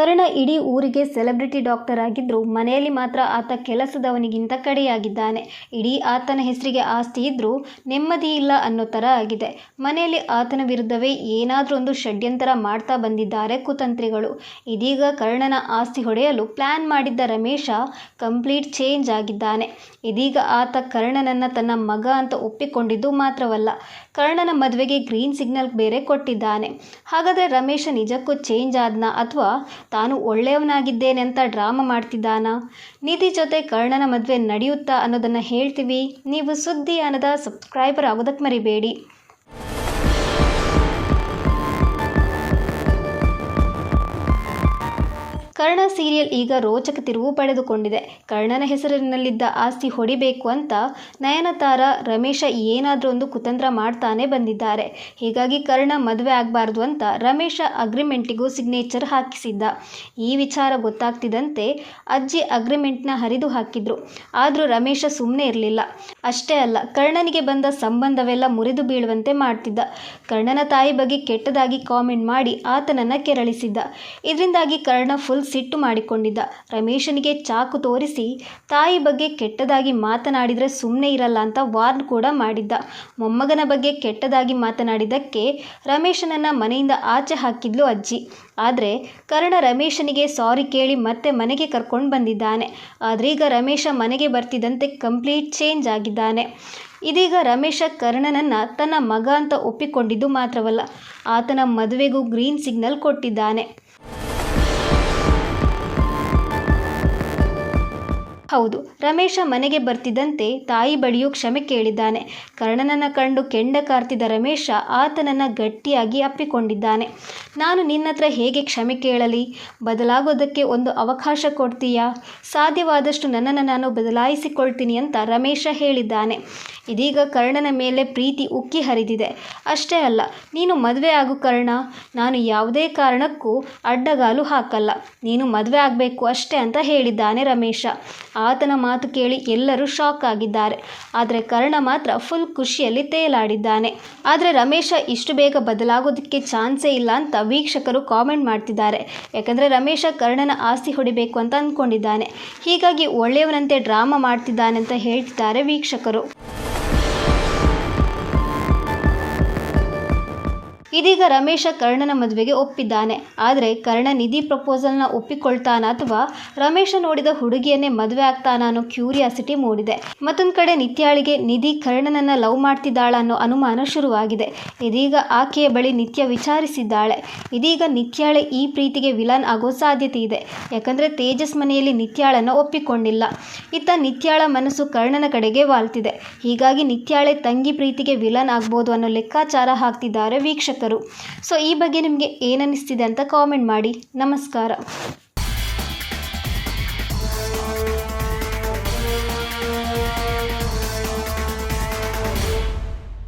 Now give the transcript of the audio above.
ಕರ್ಣ ಇಡೀ ಊರಿಗೆ celebrity doctor ಆಗಿದ್ದರೂ ಮನೆಯಲ್ಲಿ ಮಾತ್ರ ಆತ ಕೆಲಸದವನಿಗಿಂತ ಕಡೆಯಾಗಿದ್ದಾನೆ. ಇಡೀ ಆತನ ಹೆಸರಿಗೆ ಆಸ್ತಿ ಇದ್ದರೂ ನೆಮ್ಮದಿ ಇಲ್ಲ ಅನ್ನೋ ಥರ ಆಗಿದೆ. ಮನೆಯಲ್ಲಿ ಆತನ ವಿರುದ್ಧವೇ ಏನಾದರೂ ಒಂದು ಷಡ್ಯಂತರ ಮಾಡ್ತಾ ಬಂದಿದ್ದಾರೆ ಕುತಂತ್ರಿಗಳು. ಇದೀಗ ಕರ್ಣನ ಆಸ್ತಿ ಹೊಡೆಯಲು ಪ್ಲ್ಯಾನ್ ಮಾಡಿದ್ದ ರಮೇಶ ಕಂಪ್ಲೀಟ್ ಚೇಂಜ್ ಆಗಿದ್ದಾನೆ. ಇದೀಗ ಆತ ಕರ್ಣನನ್ನು ತನ್ನ ಮಗ ಅಂತ ಒಪ್ಪಿಕೊಂಡಿದ್ದು ಮಾತ್ರವಲ್ಲ, ಕರ್ಣನ ಮದುವೆಗೆ ಗ್ರೀನ್ ಸಿಗ್ನಲ್ ಬೇರೆ ಕೊಟ್ಟಿದ್ದಾನೆ. ಹಾಗಾದರೆ ರಮೇಶ ನಿಜಕ್ಕೂ ಚೇಂಜ್ ಆದ್ನಾ ಅಥವಾ ತಾನು ಒಳ್ಳೆಯವನಾಗಿದ್ದೇನೆ ಅಂತ ಡ್ರಾಮಾ ಮಾಡ್ತಿದ್ದಾನಾ? ನಿಧಿ ಜೊತೆ ಕರ್ಣನ ಮದುವೆ ನಡೆಯುತ್ತಾ ಅನ್ನೋದನ್ನು ಹೇಳ್ತೀವಿ. ನೀವು ಸುದ್ದಿ ಅನ್ನದ ಸಬ್ಸ್ಕ್ರೈಬರ್ ಆಗೋದಕ್ಕೆ ಮರಿಬೇಡಿ. ಕರ್ಣ ಸೀರಿಯಲ್ ಈಗ ರೋಚಕ ತಿರುವು ಪಡೆದುಕೊಂಡಿದೆ. ಕರ್ಣನ ಹೆಸರಿನಲ್ಲಿದ್ದ ಆಸ್ತಿ ಹೊಡಿಬೇಕು ಅಂತ ನಯನತಾರ ರಮೇಶ ಏನಾದರೂ ಒಂದು ಕುತಂತ್ರ ಮಾಡ್ತಾನೆ ಬಂದಿದ್ದಾರೆ. ಹೀಗಾಗಿ ಕರ್ಣ ಮದುವೆ ಆಗಬಾರ್ದು ಅಂತ ರಮೇಶ ಅಗ್ರಿಮೆಂಟಿಗೂ ಸಿಗ್ನೇಚರ್ ಹಾಕಿಸಿದ್ದ. ಈ ವಿಚಾರ ಗೊತ್ತಾಗ್ತಿದ್ದಂತೆ ಅಜ್ಜಿ ಅಗ್ರಿಮೆಂಟ್ನ ಹರಿದು ಹಾಕಿದ್ರು. ಆದರೂ ರಮೇಶ ಸುಮ್ಮನೆ ಇರಲಿಲ್ಲ. ಅಷ್ಟೇ ಅಲ್ಲ, ಕರ್ಣನಿಗೆ ಬಂದ ಸಂಬಂಧವೆಲ್ಲ ಮುರಿದು ಬೀಳುವಂತೆ ಮಾಡ್ತಿದ್ದ. ಕರ್ಣನ ತಾಯಿ ಬಗ್ಗೆ ಕೆಟ್ಟದಾಗಿ ಕಾಮೆಂಟ್ ಮಾಡಿ ಆತನನ್ನು ಕೆರಳಿಸಿದ್ದ. ಇದರಿಂದಾಗಿ ಕರ್ಣ ಫುಲ್ ಸಿಟ್ಟು ಮಾಡಿಕೊಂಡಿದ್ದ. ರಮೇಶನಿಗೆ ಚಾಕು ತೋರಿಸಿ, ತಾಯಿ ಬಗ್ಗೆ ಕೆಟ್ಟದಾಗಿ ಮಾತನಾಡಿದರೆ ಸುಮ್ಮನೆ ಇರಲ್ಲ ಅಂತ ವಾರ್ನ್ ಕೂಡ ಮಾಡಿದ್ದ. ಮೊಮ್ಮಗನ ಬಗ್ಗೆ ಕೆಟ್ಟದಾಗಿ ಮಾತನಾಡಿದ್ದಕ್ಕೆ ರಮೇಶನನ್ನು ಮನೆಯಿಂದ ಆಚೆ ಹಾಕಿದ್ಲು ಅಜ್ಜಿ. ಆದರೆ ಕರ್ಣ ರಮೇಶನಿಗೆ ಸಾರಿ ಕೇಳಿ ಮತ್ತೆ ಮನೆಗೆ ಕರ್ಕೊಂಡು ಬಂದಿದ್ದಾನೆ. ಆದ್ರೀಗ ರಮೇಶ ಮನೆಗೆ ಬರ್ತಿದ್ದಂತೆ ಕಂಪ್ಲೀಟ್ ಚೇಂಜ್ ಆಗಿದ್ದಾನೆ. ಇದೀಗ ರಮೇಶ ಕರ್ಣನನ್ನು ತನ್ನ ಮಗ ಅಂತ ಒಪ್ಪಿಕೊಂಡಿದ್ದು ಮಾತ್ರವಲ್ಲ, ಆತನ ಮದುವೆಗೂ ಗ್ರೀನ್ ಸಿಗ್ನಲ್ ಕೊಟ್ಟಿದ್ದಾನೆ. ಹೌದು, ರಮೇಶ ಮನೆಗೆ ಬರ್ತಿದ್ದಂತೆ ತಾಯಿ ಬಳಿಯೂ ಕ್ಷಮೆ ಕೇಳಿದ್ದಾನೆ. ಕರ್ಣನನ್ನು ಕಂಡು ಕೆಂಡ ಕಾರ್ತಿದ ರಮೇಶ ಆತನನ್ನು ಗಟ್ಟಿಯಾಗಿ ಅಪ್ಪಿಕೊಂಡಿದ್ದಾನೆ. ನಾನು ನಿನ್ನತ್ರ ಹೇಗೆ ಕ್ಷಮೆ ಕೇಳಲಿ? ಬದಲಾಗೋದಕ್ಕೆ ಒಂದು ಅವಕಾಶ ಕೊಡ್ತೀಯಾ? ಸಾಧ್ಯವಾದಷ್ಟು ನನ್ನನ್ನು ನಾನು ಬದಲಾಯಿಸಿಕೊಳ್ತೀನಿ ಅಂತ ರಮೇಶ ಹೇಳಿದ್ದಾನೆ. ಇದೀಗ ಕರ್ಣನ ಮೇಲೆ ಪ್ರೀತಿ ಉಕ್ಕಿ ಹರಿದಿದೆ. ಅಷ್ಟೇ ಅಲ್ಲ, ನೀನು ಮದುವೆ ಆಗು ಕರ್ಣ. ನಾನು ಯಾವುದೇ ಕಾರಣಕ್ಕೂ ಅಡ್ಡಗಾಲು ಹಾಕಲ್ಲ. ನೀನು ಮದುವೆ ಆಗಬೇಕು ಅಷ್ಟೇ ಅಂತ ಹೇಳಿದ್ದಾನೆ ರಮೇಶ. ಆತನ ಮಾತು ಕೇಳಿ ಎಲ್ಲರೂ ಶಾಕ್ ಆಗಿದ್ದಾರೆ. ಆದರೆ ಕರ್ಣ ಮಾತ್ರ ಫುಲ್ ಖುಷಿಯಲ್ಲಿ ತೇಲಾಡಿದ್ದಾನೆ. ಆದರೆ ರಮೇಶ ಇಷ್ಟು ಬೇಗ ಬದಲಾಗೋದಕ್ಕೆ ಚಾನ್ಸೇ ಇಲ್ಲ ಅಂತ ವೀಕ್ಷಕರು ಕಾಮೆಂಟ್ ಮಾಡ್ತಿದ್ದಾರೆ. ಯಾಕಂದರೆ ರಮೇಶ ಕರ್ಣನ ಆಸ್ತಿ ಹೊಡಿಬೇಕು ಅಂತ ಅಂದ್ಕೊಂಡಿದ್ದಾನೆ ಹೀಗಾಗಿ ಒಳ್ಳೆಯವನಂತೆ ಡ್ರಾಮಾ ಮಾಡ್ತಿದ್ದಾನೆ ಅಂತ ಹೇಳ್ತಿದ್ದಾರೆ ವೀಕ್ಷಕರು. ಇದೀಗ ರಮೇಶ ಕರ್ಣನ ಮದುವೆಗೆ ಒಪ್ಪಿದ್ದಾನೆ. ಆದರೆ ಕರ್ಣ ನಿಧಿ ಪ್ರಪೋಸಲ್ನ ಒಪ್ಪಿಕೊಳ್ತಾನ ಅಥವಾ ರಮೇಶ ನೋಡಿದ ಹುಡುಗಿಯನ್ನೇ ಮದುವೆ ಆಗ್ತಾನ ಅನ್ನೋ ಕ್ಯೂರಿಯಾಸಿಟಿ ಮೂಡಿದೆ. ಮತ್ತೊಂದು ಕಡೆ ನಿತ್ಯಾಳಿಗೆ ನಿಧಿ ಕರ್ಣನನ್ನ ಲವ್ ಮಾಡ್ತಿದ್ದಾಳ ಅನ್ನೋ ಅನುಮಾನ ಶುರುವಾಗಿದೆ. ಇದೀಗ ಆಕೆಯ ಬಳಿ ನಿತ್ಯ ವಿಚಾರಿಸಿದ್ದಾಳೆ. ಇದೀಗ ನಿತ್ಯಾಳೆ ಈ ಪ್ರೀತಿಗೆ ವಿಲನ್ ಆಗೋ ಸಾಧ್ಯತೆ ಇದೆ. ಯಾಕಂದ್ರೆ ತೇಜಸ್ ಮನೆಯಲ್ಲಿ ನಿತ್ಯಾಳನ್ನು ಒಪ್ಪಿಕೊಂಡಿಲ್ಲ. ಇತ್ತ ನಿತ್ಯಾಳ ಮನಸ್ಸು ಕರ್ಣನ ಕಡೆಗೆ ವಾಲ್ತಿದೆ. ಹೀಗಾಗಿ ನಿತ್ಯಾಳೆ ತಂಗಿ ಪ್ರೀತಿಗೆ ವಿಲನ್ ಆಗ್ಬೋದು ಅನ್ನೋ ಲೆಕ್ಕಾಚಾರ ಹಾಕ್ತಿದ್ದಾರೆ ವೀಕ್ಷಕರು ಸೊ ಈ ಬಗ್ಗೆ ನಿಮಗೆ ಏನನ್ನಿಸ್ತಿದೆ ಅಂತ ಕಾಮೆಂಟ್ ಮಾಡಿ. ನಮಸ್ಕಾರ.